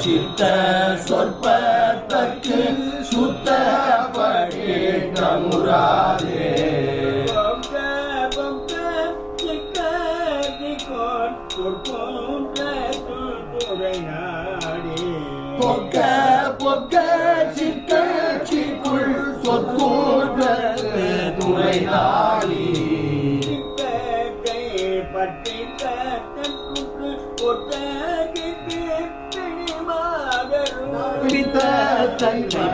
சித்த சொற்பத்தக்கு சுத்த படி நமுராதே பொக்க பொக்க சிக்க துறை நாடி பற்றி தட்டுக்கு ஒட்டகிக்கு பிடித்த தன்னை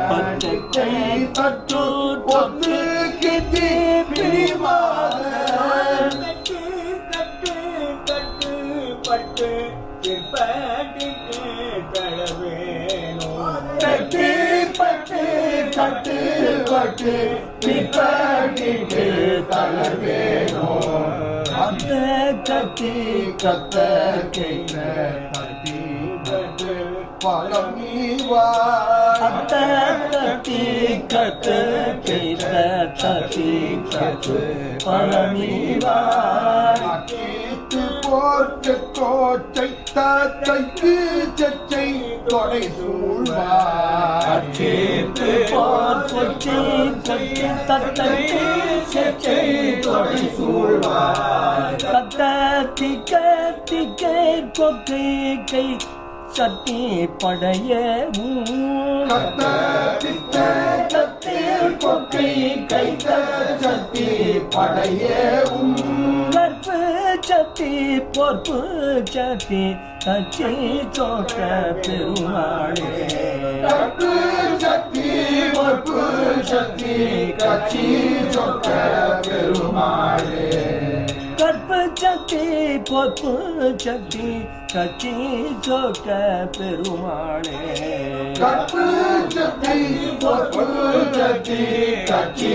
பட்டு பிப்பட்டிக்கு தளர்வேனோ அந்த கட்டி கத்த கேட்க கட்டி கட்டு பழமீவாய் அந்த கட்டி கத்து கேட்க கட்டி கட்டு பழமீவாய் கேட்டு போர்க்கு கோச்சை தத்தைக்கு சச்சை தொடை சூழ்வார். அச்சேத்து போர் சொச்சி தொடி சூழ்வார். திக்க திக்க கொக்கை கை சட்டி படைய கொக்கை சத்தி படையவும் கற்பு சத்தி பொறுப்பு சத்தி கச்சி சோக்க பெருமாளே. கற்பு சக்தி பொறுப்பு சக்தி கட்சி சொக்க பெருமாளே. கற்பு சக்தி பொறுப்பு சக்தி கச்சி சோக்க பெருமாளே. கற்பு சக்தி பொறுப்பு சக்தி கட்சி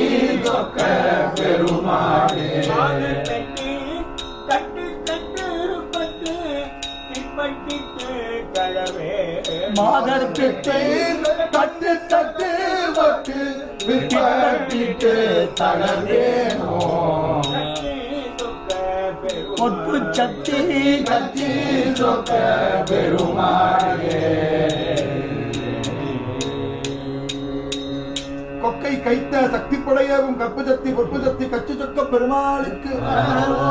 பெருமாளே. மாதர் பிட்டை தட்டு தட்டு வட்டு விட்டு தளர்வேனோ பொற்பு சக்தி கத்தி சொக்க பெருமாளே. கொக்கை கைத்த சக்தி படையவும் கற்பு சக்தி பொற்பு சக்தி கச்சு சொக்க பெருமாளுக்கு. அண்ணா,